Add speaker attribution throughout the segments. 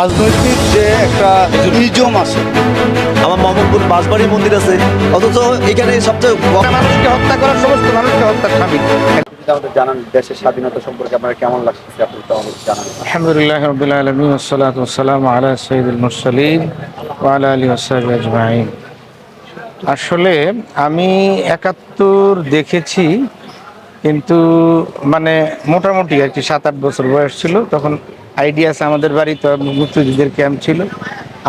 Speaker 1: রাজনৈতিক যে একটা নিজম আছে
Speaker 2: আমার মোহাম্মদপুর বাঁশবাড়ি মন্দির আছে অথচ এখানে সবচেয়ে বড়
Speaker 1: মানুষকে হত্যা করার সমস্ত মানুষকে হত্যার স্বামী।
Speaker 2: আমাদের জানান দেশের স্বাধীনতা সম্পর্কে আপনার কেমন লাগছে আপনি তো আমাদের জানান।
Speaker 3: আলহামদুলিল্লাহ রবিল আলমী ওসালাত ওসালাম আলা সঈদুল মুরসালিন ওয়ালা আলী ওসাহাবি আজমাইন। আসলে আমি একাত্তর দেখেছি কিন্তু মানে মোটামুটি আর কি সাত আট বছর বয়স ছিল তখন আইডিয়া আছে আমাদের বাড়িতে মুক্তিযুদ্ধের ক্যাম্প ছিল।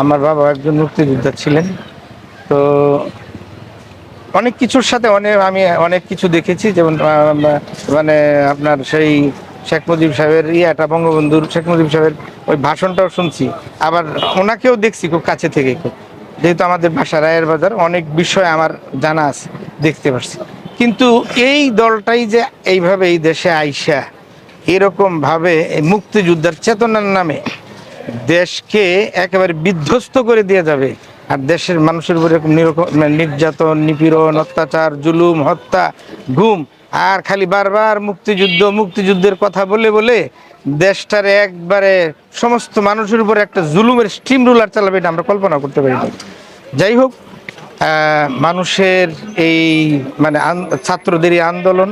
Speaker 3: আমার বাবা একজন মুক্তিযোদ্ধা ছিলেন। তো অনেক কিছুর সাথে অনেক আমি অনেক কিছু দেখেছি। যেমন মানে আপনার সেই শেখ মুজিব সাহেবের ইয়াটা, বঙ্গবন্ধুর শেখ মুজিব সাহেবের ওই ভাষণটাও শুনছি। আবার ওনাকেও দেখছি খুব কাছে থেকে খুব। যেহেতু আমাদের ভাষা রায়ের বাজার, অনেক বিষয় আমার জানা আছে, দেখতে পারছি। কিন্তু এই দলটাই যে এইভাবে এই দেশে আইসা এরকম ভাবে এই মুক্তিযুদ্ধের চেতনার নামে দেশকে একেবারে বিধ্বস্ত করে দিয়ে যাবে। আর দেশের মানুষের উপরে এরকম মানে নির্যাতন, নিপীড়ন, অত্যাচার, জুলুম, হত্যা গুম আর খালি বারবার মুক্তিযুদ্ধ, মুক্তিযুদ্ধের কথা বলে বলে দেশটার একবারে সমস্ত মানুষের উপরে একটা জুলুমের স্টিম রুলার চালাবে এটা আমরা কল্পনা করতে পারি যাই হোক মানুষের এই মানে ছাত্রদের আন্দোলন,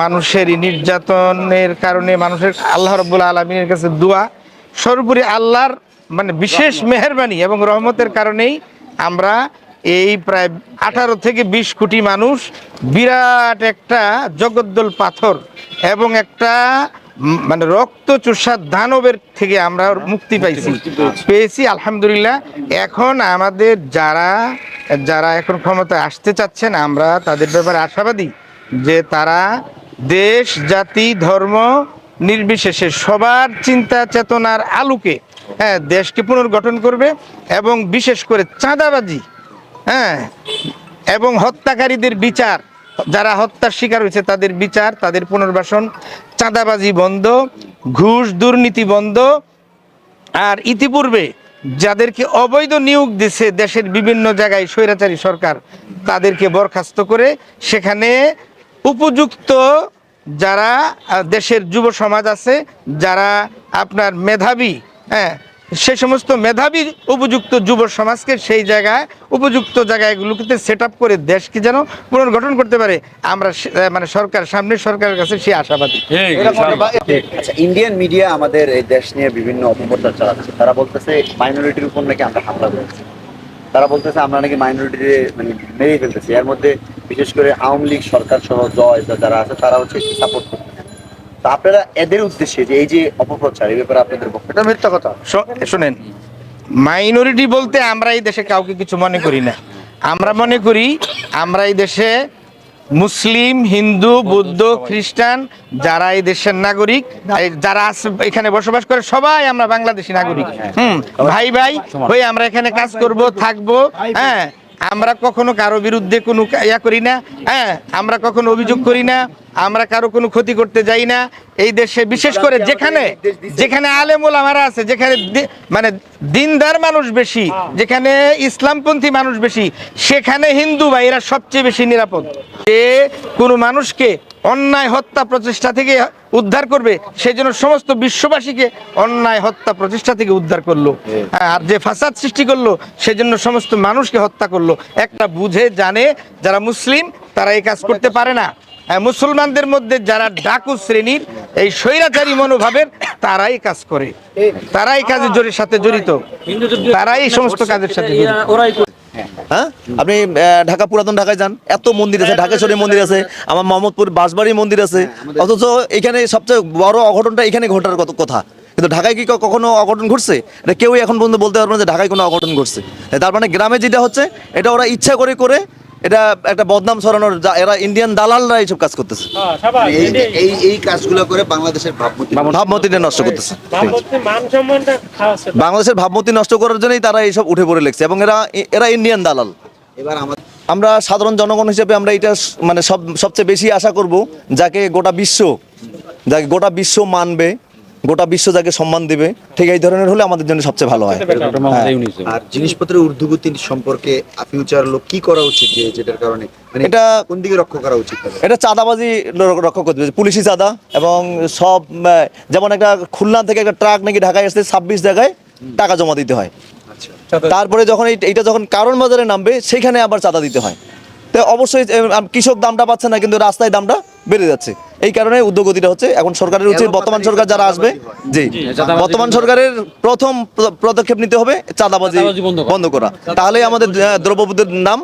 Speaker 3: মানুষের নির্যাতনের কারণে মানুষের আল্লাহ রব্বুল আলমিনের কাছে দোয়া, সর্বোপরি আল্লাহর মানে বিশেষ মেহরবানি এবং রহমতের কারণেই আমরা এই প্রায় আঠারো থেকে বিশ কোটি মানুষ বিরাট একটা জগদ্দল পাথর এবং একটা মানে রক্ত চুষা দানবের থেকে আমরা মুক্তি পাইছি। পেয়েছি আলহামদুলিল্লাহ। এখন আমাদের যারা যারা এখন ক্ষমতায় আসতে চাচ্ছেন আমরা তাদের ব্যাপারে আশাবাদী যে তারা দেশ জাতি ধর্ম নির্বিশেষে সবার চিন্তা চেতনার আলোকে হ্যাঁ দেশকে পুনর্গঠন করবে এবং বিশেষ করে চাঁদাবাজি হ্যাঁ এবং হত্যাকারীদের বিচার যারা হত্যার শিকার হয়েছে, তাদের বিচার, তাদের পুনর্বাসন চাঁদাবাজি বন্ধ, ঘুষ দুর্নীতি বন্ধ। আর ইতিপূর্বে যাদেরকে অবৈধ নিয়োগ দিছে দেশের বিভিন্ন জায়গায় স্বৈরাচারী সরকার, তাদেরকে বরখাস্ত করে সেখানে উপযুক্ত যারা দেশের যুব সমাজ আছে, যারা আপনার মেধাবী হ্যাঁ সে সমস্ত মেধাবী উপযুক্ত যুব সমাজকে সেই জায়গায় উপযুক্ত জায়গাগুলোকে সেট আপ করে দেশকে যেন পুনর্গঠন করতে পারে আমরা মানে সরকার সামনে সরকারের কাছে সে আশাবাদী।
Speaker 2: আচ্ছা ইন্ডিয়ান মিডিয়া আমাদের এই দেশ নিয়ে বিভিন্ন অপপ্রচার চালাচ্ছে। তারা বলতেছে মাইনরিটির উপর নাকি আমরা হামলা করেছি। তারা বলতেছে আমরা নাকি মাইনরিটিতে মানে মেরে ফেলতেছি। এর মধ্যে বিশেষ করে আওয়ামী লীগ সরকার সহ জয় যারা আছে তারা হচ্ছে সাপোর্ট করতেছে। তো আপনারা এদের উদ্দেশ্যে যে এই যে অপপ্রচার এই ব্যাপারে আপনাদের বক্তব্য।
Speaker 1: এটা মিথ্যা কথা।
Speaker 3: শো- শোনেন মাইনরিটি বলতে আমরা এই দেশে কাউকে কিছু মনে করি না। আমরা মনে করি আমরা এই দেশে মুসলিম হিন্দু বৌদ্ধ খ্রিস্টান যারা এই দেশের নাগরিক যারা আছে এখানে বসবাস করে সবাই আমরা বাংলাদেশি নাগরিক। হুম ভাই ভাই হয়ে আমরা এখানে কাজ করব থাকব হ্যাঁ আমরা কখনো কারও বিরুদ্ধে কোনো ইয়া করি না হ্যাঁ আমরা কখনো অভিযোগ করি না আমরা কারও কোনো ক্ষতি করতে যাই না। এই দেশে বিশেষ করে যেখানে যেখানে আলেমুল আমারা আছে যেখানে মানে দিনদার মানুষ বেশি যেখানে ইসলামপন্থী মানুষ বেশি সেখানে হিন্দু ভাইয়েরা সবচেয়ে বেশি নিরাপদ। যে কোনো মানুষকে অন্যায় হত্যা প্রচেষ্টা থেকে উদ্ধার করবে সেই জন্য সমস্ত বিশ্ববাসীকে অন্যায় হত্যা প্রচেষ্টা থেকে উদ্ধার করল। হ্যাঁ, আর যে ফাসাদ সৃষ্টি করল সেজন্য সমস্ত মানুষকে হত্যা করল। একটা বুঝে জানে যারা মুসলিম তারা এই কাজ করতে পারে না। হ্যাঁ, মুসলমানদের মধ্যে যারা ডাকু শ্রেণির এই স্বৈরাচারী মনোভাবের তারাই কাজ করে। তারাই কাজের জড়ির সাথে জড়িত। তারাই এই সমস্ত কাজের সাথে জড়িত।
Speaker 2: হ্যাঁ? আপনি ঢাকা পুরাতন ঢাকায় যান। এত মন্দির আছে ঢাকেশ্বরী মন্দির আছে আমার মোহাম্মদপুর বাঁশবাড়ি মন্দির আছে। অথচ এখানে সবচেয়ে বড় অঘটনটা এখানে ঘটার কত কথা। কিন্তু ঢাকায় কি কখনো অঘটন ঘটছে? এটা কেউই এখন পর্যন্ত বলতে পারবে না যে ঢাকায় কোনো অঘটন ঘটছে। তার মানে গ্রামে যেটা হচ্ছে এটা ওরা ইচ্ছা করে করে এটা একটা বদনাম ছড়ানোর যা- এরা ইন্ডিয়ান দালালরা এইসব কাজ করতেছে।
Speaker 1: এই এই এই কাজগুলো করে বাংলাদেশের ভাবমূর্তি
Speaker 2: ভাবমূর্তিটা নষ্ট করতেছে।
Speaker 4: খাওয়াচ্ছে।
Speaker 2: বাংলাদেশের ভাবমূর্তি নষ্ট করার জন্যই তারা এইসব উঠে পড়ে লেগছে এবং এরা এরা ইন্ডিয়ান দালাল।
Speaker 1: এবার আমাদের
Speaker 2: আমরা সাধারণ জনগণ হিসেবে আমরা এটা মানে সব সবচেয়ে বেশি আশা করব যাকে গোটা বিশ্ব যাকে গোটা বিশ্ব মানবে গোটা বিশ্ব যাকে সম্মান দেবে ঠিক এই ধরনের হলে আমাদের জন্য সবচেয়ে ভালো হয়। হ্যাঁ।
Speaker 1: আর জিনিসপত্রের ঊর্ধ্বগতি সম্পর্কে ফিউচার লোক কি করা উচিত যে যেটার কারণে? মানে এটা
Speaker 2: এটা-
Speaker 1: কোন দিকে রক্ষা করা উচিত
Speaker 2: এটা চাঁদাবাজি রক্ষা করতে হবে পুলিশি চাঁদা এবং সব যেমন একটা খুলনা থেকে একটা ট্রাক নাকি ঢাকায় আসছে ছাব্বিশ জায়গায় টাকা জমা দিতে হয়।
Speaker 1: আচ্ছা।
Speaker 2: তারপরে যখন এইটা যখন কারণ বাজারে নামবে সেখানে আবার চাঁদা দিতে হয়। তো অবশ্যই কৃষক দামটা পাচ্ছে না কিন্তু রাস্তায় দামটা বেড়ে যাচ্ছে। এই কারণে উদ্যোগতিটা হচ্ছে এখন সরকারের উচিত বর্তমান সরকার যারা আসবে জি বর্তমান সরকারের প্রথম পদক্ষেপ নিতে হবে চাঁদাবাজি বন্ধ করা। তাহলেই আমাদের আহ, দ্রব্যমূল্যের দাম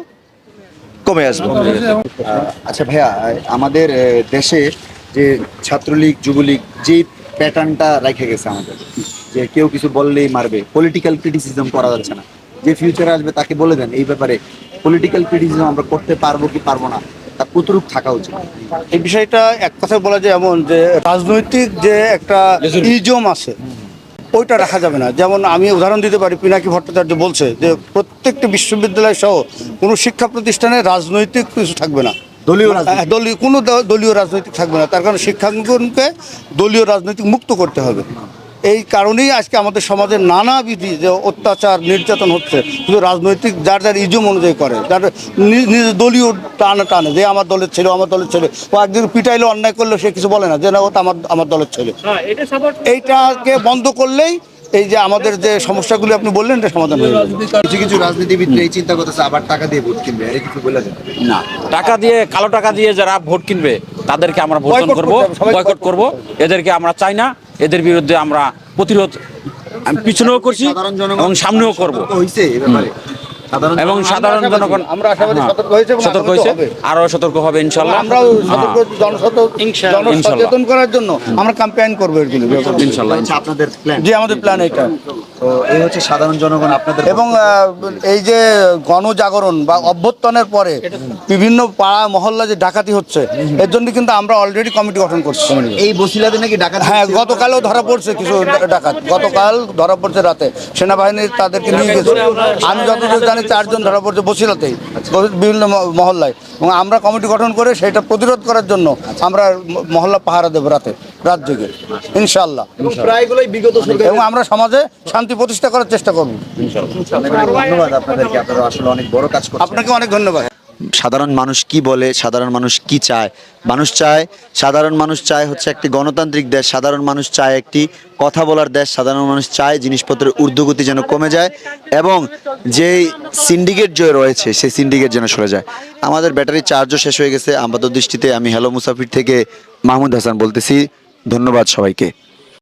Speaker 2: কমে আসবে।
Speaker 1: আচ্ছা ভাইয়া আমাদের দেশে যে ছাত্রলীগ যুবলীগ যে প্যাটার্নটা রেখে গেছে আমাদের যে কেউ কিছু বললেই মারবে পলিটিক্যাল ক্রিটিসিজম করা যাচ্ছে না। যে ফিউচারে আসবে তাকে বলে দেন এই ব্যাপারে পলিটিক্যাল ক্রিটিসিজম আমরা করতে পারব কি পারব না। কতটুক থাকা উচিত।
Speaker 5: এই বিষয়টা এক কথায় বলা যায় এমন যে রাজনৈতিক যে একটা ইজম আছে ওইটা রাখা যাবে না। যেমন আমি উদাহরণ দিতে পারি পিনাকি ভট্টাচার্য বলছে যে প্রত্যেকটি বিশ্ববিদ্যালয় সহ কোনো শিক্ষা প্রতিষ্ঠানে রাজনৈতিক কিছু থাকবে না।
Speaker 1: দলীয়
Speaker 5: হ্যাঁ, দলীয় কোনো দলীয় রাজনৈতিক থাকবে না। তার কারণে শিক্ষাঙ্গনকে দলীয় রাজনৈতিক মুক্ত করতে হবে। এই কারণেই আজকে আমাদের সমাজের নানাবিধি যে অত্যাচার নির্যাতন হচ্ছে। শুধু রাজনৈতিক যার যার ইজম অনুযায়ী করে যার নিজ দলীয় টানে টানে যে আমার দলের ছেলে আমার দলের ছেলে। ও একদিন পিটাইলে অন্যায় করলে সে কিছু বলে না যে না ও তো আমার আমার দলের ছেলে।
Speaker 4: হ্যাঁ
Speaker 5: এইটাকে বন্ধ করলেই এই যে আমাদের যে সমস্যাগুলি আপনি বললেন এটা সমাধান হয়ে যাবে।
Speaker 1: কিছু কিছু রাজনীতিবিদরা এই চিন্তা করতেছে আবার টাকা দিয়ে ভোট কিনবে আর কিছু বলে
Speaker 6: না টাকা দিয়ে কালো টাকা দিয়ে যারা ভোট কিনবে তাদেরকে আমরা বর্জন
Speaker 5: Boycott
Speaker 6: করব
Speaker 5: সবাই
Speaker 6: বয়কট করব। এদেরকে আমরা চাই না এদের বিরুদ্ধে আমরা প্রতিরোধ আমি পিছনেও করছি এবং সামনেও করব।
Speaker 1: সতর্ক হইছে এই ব্যাপারে। সাধারণ
Speaker 6: এবং সাধারণ জনগণ
Speaker 5: আমরা আশাবাদী
Speaker 6: হ্যাঁ,
Speaker 5: সতর্ক হয়েছে
Speaker 6: সতর্ক হয়েছে আরও সতর্ক হবে ইনশাল্লাহ।
Speaker 5: আমরাও সতর্ক
Speaker 6: হ্যাঁ,
Speaker 5: জনসচেতন করার জন্য আমরা ক্যাম্পেইন করব এগুলো।
Speaker 6: ইনশাল্লাহ।
Speaker 1: আপনাদের প্ল্যান
Speaker 5: জি আমাদের প্ল্যান এটা
Speaker 1: তো এই হচ্ছে সাধারণ জনগণ আপনাদের
Speaker 5: এবং এই যে গণজাগরণ বা অভ্যুত্থানের পরে বিভিন্ন পাড়া মহল্লা যে ডাকাতি হচ্ছে এর জন্য কিন্তু আমরা অলরেডি কমিটি গঠন করছি।
Speaker 1: এই বসিলাতে নাকি ডাকাত
Speaker 5: হ্যাঁ গতকালও ধরা পড়ছে কিছু ডাকাত। গতকাল ধরা পড়ছে রাতে। সেনাবাহিনী তাদেরকে নিয়ে গেছে। আমি যতদূর জানি চারজন ধরা পড়ছে বসিলাতেই বিভিন্ন ম- মহল্লায়। এবং আমরা কমিটি গঠন করে সেটা প্রতিরোধ করার জন্য আমরা মহল্লা পাহারা দেবো রাতে। জেগে ইনশাল্লাহ এবং আমরা সমাজে শান্তি প্রতিষ্ঠা করার চেষ্টা করব।
Speaker 1: অনেক অনেক ধন্যবাদ আপনাদেরকে আপনারা আসলে অনেক বড় কাজ
Speaker 5: আপনাকে অনেক ধন্যবাদ।
Speaker 1: সাধারণ মানুষ কি বলে সাধারণ মানুষ কি চায়? মানুষ চায় সাধারণ মানুষ চায় হচ্ছে একটি গণতান্ত্রিক দেশ সাধারণ মানুষ চায় একটি কথা বলার দেশ সাধারণ মানুষ চায় জিনিসপত্রের ঊর্ধ্বগতি যেন কমে যায় এবং যেই সিন্ডিকেট যে রয়েছে সেই সিন্ডিকেট যেন সরে যায়। আমাদের ব্যাটারি চার্জও শেষ হয়ে গেছে। আপাত দৃষ্টিতে আমি হ্যালো মুসাফির থেকে মাহমুদ হাসান বলতেছি। ধন্যবাদ সবাইকে।